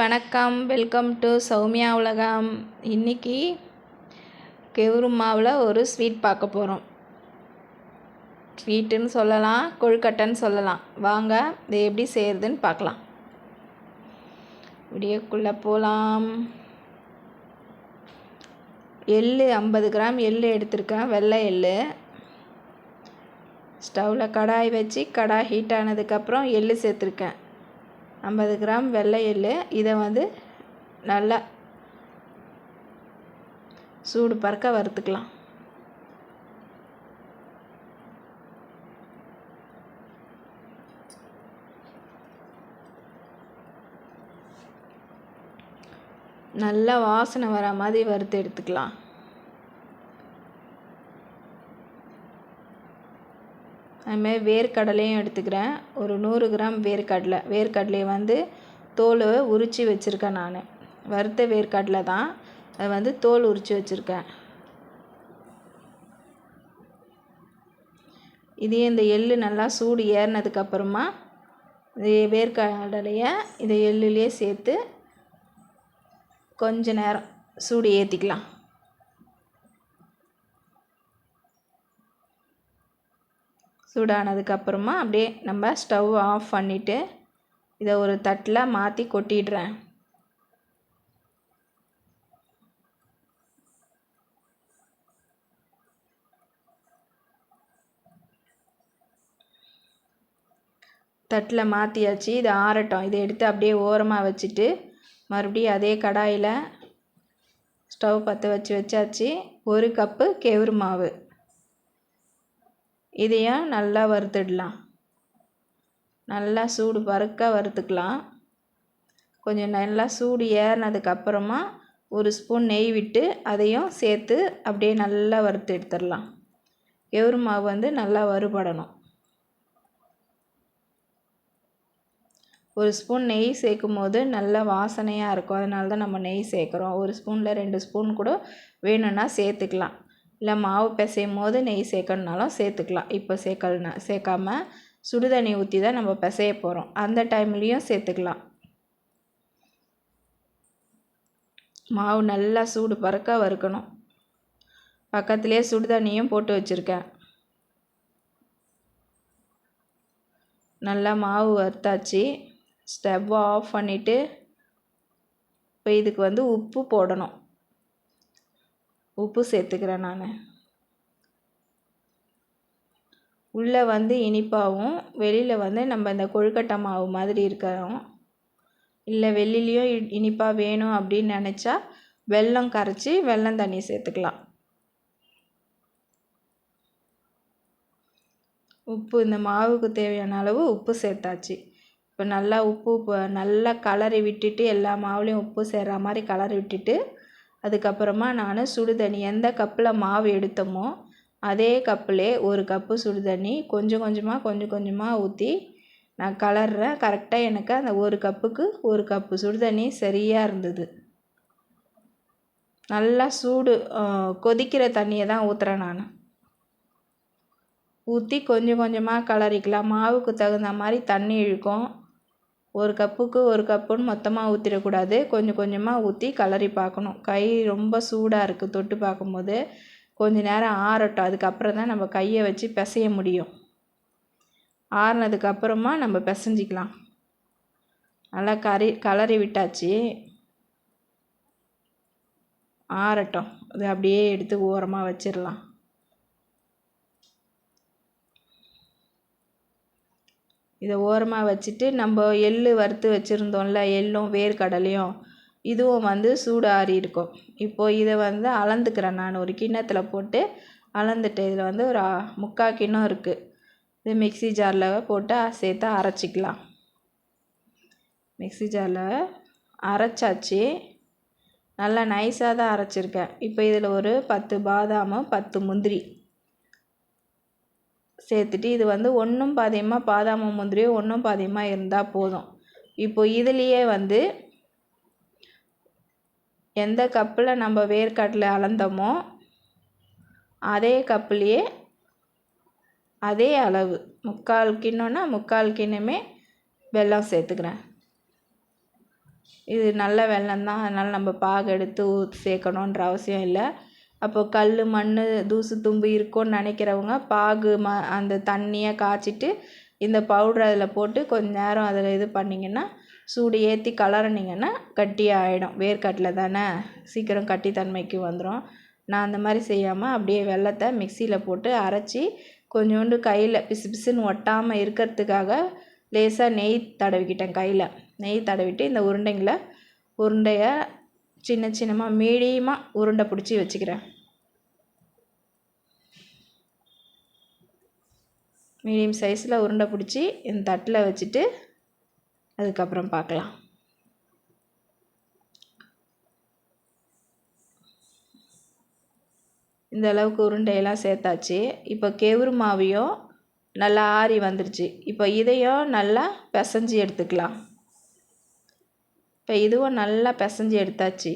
வணக்கம். Welcome to Soumya உலகம். இன்னைக்கு கெவுரு மாவில் ஒரு ஸ்வீட் பார்க்க போகிறோம் ஸ்வீட்டுன்னு சொல்லலாம் கொழுக்கட்டைன்னு சொல்லலாம். வாங்க இது எப்படி செய்கிறதுன்னு பார்க்கலாம். விடியக்குள்ளே போகலாம் எள் ஐம்பது கிராம் எள் எடுத்திருக்கேன் வெள்ளை எள்ளு. ஸ்டவ்வில் கடாய் வச்சு கடாய் ஹீட் ஆனதுக்கப்புறம் எள் சேர்த்துருக்கேன். ஐம்பது கிராம் வெள்ளை எள்ளு. இதை வந்து நல்லா சூடு பறக்க வறுத்துக்கலாம். நல்லா வாசனை வர மாதிரி வறுத்து எடுத்துக்கலாம். அதுமாதிரி வேர்க்கடலையும் எடுத்துக்கிறேன். ஒரு நூறு கிராம் வேர்க்கடலை. வேர்க்கடலையை வந்து தோலை உரித்து வச்சுருக்கேன் நான். வறுத்த வேர்க்கடலை தான். அது வந்து தோல் உரித்து வச்சுருக்கேன். இதே இந்த எள்ளு நல்லா சூடு ஏறினதுக்கப்புறமா இது வேர்க்கடலையை இதை எள்ளுலேயே சேர்த்து கொஞ்ச நேரம் சூடு ஏற்றிக்கலாம் சூடானதுக்கப்புறமா அப்படியே நம்ம ஸ்டவ் ஆஃப் பண்ணிவிட்டு இதை ஒரு தட்டில் மாற்றி கொட்டிடுறேன். தட்டில் மாற்றியாச்சு இது ஆறட்டும். இதை எடுத்து அப்படியே ஓரமாக வச்சுட்டு மறுபடியும் அதே கடாயில் ஸ்டவ் பற்ற வச்சு வச்சாச்சு. ஒரு கப்பு கெவுரு மாவு. இதையும் நல்லா வறுத்துடலாம். நல்லா சூடு பறக்க வறுத்துக்கலாம். கொஞ்சம் நல்லா சூடு ஏறினதுக்கப்புறமா ஒரு ஸ்பூன் நெய் விட்டு அதையும் சேர்த்து அப்படியே நல்லா வறுத்து எடுத்துடலாம். எவரு மாவு வந்து நல்லா வறுபடணும். ஒரு ஸ்பூன் நெய் சேர்க்கும் போது நல்ல வாசனையாக இருக்கும். அதனால தான் நம்ம நெய் சேர்க்குறோம். ஒரு ஸ்பூனில் ரெண்டு ஸ்பூன் கூட வேணும்னா சேர்த்துக்கலாம். இல்லை மாவு பிசையும் போது நெய் சேர்க்கணுனாலும் சேர்த்துக்கலாம். இப்போ சேர்க்கலனா சேர்க்காம சுடுதண்ணி ஊற்றி தான் நம்ம பிசைய போகிறோம் அந்த டைம்லேயும் சேர்த்துக்கலாம். மாவு நல்லா சூடு பறக்க வறுக்கணும். பக்கத்துலேயே சுடுதண்ணியும் போட்டு வச்சுருக்கேன். நல்லா மாவு வறுத்தாச்சு. ஸ்டவ் ஆஃப் பண்ணிவிட்டு இப்போ இதுக்கு வந்து உப்பு போடணும். உப்பு சேர்த்துக்கிறேன் நான். உள்ளே வந்து இனிப்பாகவும் வெளியில் வந்து நம்ம இந்த கொழுக்கட்டை மாவு மாதிரி இருக்கிறோம். இல்லை வெளிலேயும் இனிப்பாக வேணும் அப்படின்னு நினச்சா வெல்லம் கரைச்சி வெல்லம் தண்ணி சேர்த்துக்கலாம். உப்பு இந்த மாவுக்கு தேவையான அளவு உப்பு சேர்த்தாச்சு. இப்போ நல்லா உப்பு நல்லா கலரி விட்டுட்டு எல்லா மாவுலேயும் உப்பு சேர்கிற மாதிரி கலரி விட்டுட்டு அதுக்கப்புறமா நான் சுடு தண்ணி எந்த கப்பில் மாவு எடுத்தோமோ அதே கப்பிலே ஒரு கப்பு சுடு தண்ணி கொஞ்சம் கொஞ்சமாக கொஞ்சம் கொஞ்சமாக ஊற்றி நான் கலர்றேன். கரெக்டாக எனக்கு அந்த ஒரு கப்புக்கு ஒரு கப்பு சுடு தண்ணி சரியாக இருந்தது. நல்லா சூடு கொதிக்கிற தண்ணியை தான் ஊற்றுறேன் நான். ஊற்றி கொஞ்சம் கொஞ்சமாக கலரிக்கலாம். மாவுக்கு தகுந்த மாதிரி தண்ணி இழுக்கும். ஒரு கப்புக்கு ஒரு கப்புன்னு மொத்தமாக ஊற்றிடக்கூடாது கொஞ்சம் கொஞ்சமாக ஊற்றி கலரி பார்க்கணும். கை ரொம்ப சூடாக இருக்குது தொட்டு பார்க்கும்போது. கொஞ்ச நேரம் ஆறட்டும். அதுக்கப்புறம் தான் நம்ம கையை வச்சு பிசைய முடியும். ஆறுனதுக்கப்புறமா நம்ம பிசைஞ்சிக்கலாம். நல்லா கறி கலரி விட்டாச்சு. ஆறட்டும். அது அப்படியே எடுத்து ஓரமாக வச்சிடலாம். இதை ஓரமாக வச்சுட்டு நம்ம எள் வறுத்து வச்சுருந்தோம்ல எள்ளும் வேர்க்கடலையும் இதுவும் வந்து சூடு ஆறி இருக்கும். இப்போது இதை வந்து அளந்துக்கிறேன் நான். ஒரு கிண்ணத்தில் போட்டு அளந்துட்டு இதில் வந்து ஒரு முக்கால் கிண்ணம் இருக்குது இது மிக்சி ஜாரில் போட்டு சேர்த்து அரைச்சிக்கலாம். மிக்சி ஜாரில் அரைச்சாச்சு. நல்லா நைஸாக தான் அரைச்சிருக்கேன். இப்போ இதில் ஒரு பத்து பாதாமும் பத்து முந்திரி சேர்த்துட்டு இது வந்து ஒன்றும் பாதியமாக பாதாம முந்திரியோ ஒன்றும் பாதியமாக இருந்தால் போதும். இப்போ இதுலேயே வந்து எந்த கப்பில் நம்ம வேர்க்கடலை அளந்தோமோ அதே கப்புலேயே அதே அளவு முக்கால் கிண்ணம்னா முக்கால் கிண்ணமே வெல்லம் சேர்த்துக்கிறேன். இது நல்ல வெல்லம் தான். அதனால் நம்ம பாகு எடுத்து ஊற்றி சேர்க்கணுன்ற அவசியம் இல்லை. அப்போ கல் மண் தூசு தும்பு இருக்கும்னு நினைக்கிறவங்க பாகு ம அந்த தண்ணியை காய்ச்சிட்டு இந்த பவுடர் அதில் போட்டு கொஞ்ச நேரம் அதில் இது பண்ணிங்கன்னா சூடு ஏற்றி கலருனீங்கன்னா கட்டி ஆகிடும் வேர்க்கடலை தானே? சீக்கிரம் கட்டித்தன்மைக்கு வந்துடும் நான் அந்த மாதிரி செய்யாமல் அப்படியே வெல்லத்தை மிக்சியில் போட்டு அரைச்சி கொஞ்சோண்டு கையில் பிசு பிசுன்னு ஒட்டாமல் இருக்கிறதுக்காக லேசாக நெய் தடவிக்கிட்டேன் கையில். நெய் தடவிட்டு இந்த உருண்டைங்களை உருண்டையை சின்ன சின்னமாக மீடியமாக உருண்டை பிடிச்சி வச்சுக்கிறேன். மீடியம் சைஸில் உருண்டை பிடிச்சி இந்த தட்டில் வச்சுட்டு அதுக்கப்புறம் பார்க்கலாம். இந்த அளவுக்கு உருண்டையெல்லாம் சேர்த்தாச்சு. இப்போ கெவுரு மாவையும் நல்லா ஆறி வந்துருச்சு. இப்போ இதையும் நல்லா பிசைஞ்சி எடுத்துக்கலாம். இப்போ இதுவும் நல்லா பிசைஞ்சு எடுத்தாச்சு.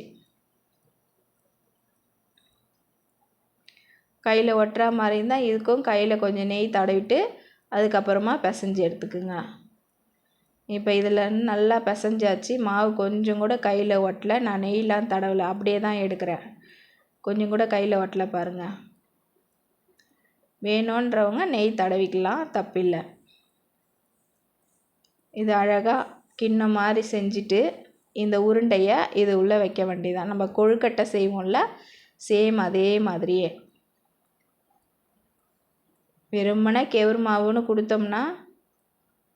கையில் ஒட்டுற மாதிரி இருந்தால் இதுக்கும் கையில் கொஞ்சம் நெய் தடவிட்டு அதுக்கப்புறமா பிசைஞ்சு எடுத்துக்குங்க. இப்போ இதில் நல்லா பிசைஞ்சாச்சு. மாவு கொஞ்சம் கூட கையில் ஒட்டலை. நான் நெய்லாம் தடவலை. அப்படியே தான் எடுக்கிறேன். கொஞ்சம் கூட கையில் ஒட்டலை பாருங்கள் வேணுன்றவங்க நெய் தடவிக்கலாம். தப்பில்லை. இது அழகாக கிண்ணம் மாதிரி செஞ்சுட்டு இந்த உருண்டையை இது உள்ளே வைக்க வேண்டியதான் நம்ம கொழுக்கட்டை செய்வோம்ல சேம் அதே மாதிரியே. வெறுமனே கெவுர் மாவுன்னு கொடுத்தோம்னா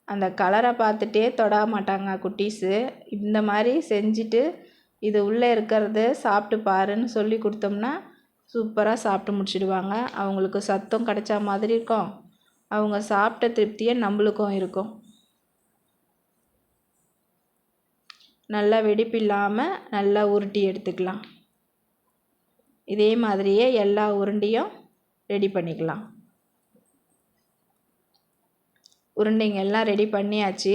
அந்த கலரை பார்த்துட்டே தொட மாட்டாங்க குட்டீஸு. இந்த மாதிரி செஞ்சுட்டு இது உள்ளே இருக்கிறது சாப்பிட்டு பாருன்னு சொல்லி கொடுத்தோம்னா சூப்பராக சாப்பிட்டு முடிச்சிடுவாங்க. அவங்களுக்கு சத்தம் கிடைச்சா மாதிரி இருக்கும். அவங்க சாப்பிட்ட திருப்தியே நம்மளுக்கும் இருக்கும். நல்லா வெடிப்பு இல்லாமல் நல்லா உருட்டி எடுத்துக்கலாம். இதே மாதிரியே எல்லா உருண்டையும் ரெடி பண்ணிக்கலாம். உருண்டைங்க எல்லாம் ரெடி பண்ணியாச்சு.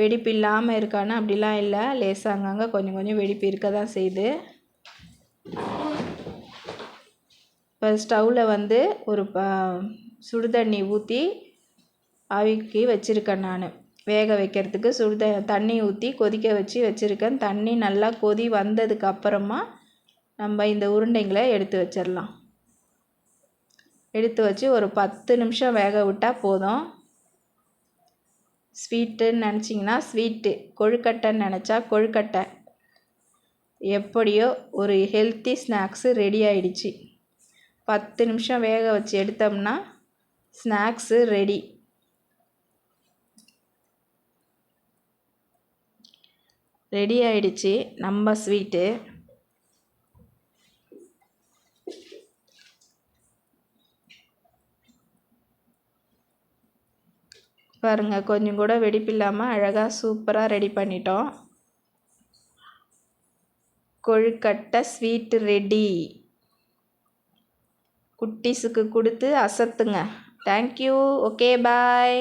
வெடிப்பு இல்லாமல் இருக்கான்னு அப்படிலாம் இல்லை. லேசாக அங்கங்கே கொஞ்சம் கொஞ்சம் வெடிப்பு இருக்க தான் செய்யுது. இப்போ ஸ்டவ்வில் வந்து ஒரு ப சுடு தண்ணி ஊற்றி ஆவிக்கு வச்சுருக்கேன் நான். வேக வைக்கிறதுக்கு சுடு த தண்ணி ஊற்றி கொதிக்க வச்சு வச்சுருக்கேன். தண்ணி நல்லா கொதி வந்ததுக்கு அப்புறமா நம்ம இந்த உருண்டைங்களை எடுத்து வச்சிடலாம் எடுத்து வச்சு ஒரு பத்து நிமிஷம் வேக விட்டால் போதும். ஸ்வீட்டுன்னு நினச்சிங்கன்னா ஸ்வீட்டு கொழுக்கட்டைன்னு நினச்சா கொழுக்கட்டை. எப்படியோ ஒரு ஹெல்த்தி ஸ்நாக்ஸு ரெடி ஆயிடுச்சு. பத்து நிமிஷம் வேக வச்சு எடுத்தோம்னா ஸ்நாக்ஸு ரெடி. ரெடி ஆயிடுச்சு. நம்ம ஸ்வீட்டு. பாருங்கள் கொஞ்சம் கூட வெடிப்பில்லாமல் அழகாக சூப்பராக ரெடி பண்ணிட்டோம். கொழுக்கட்டை ஸ்வீட்டு ரெடி. குட்டீஸுக்கு கொடுத்து அசத்துங்க. Thank you okay bye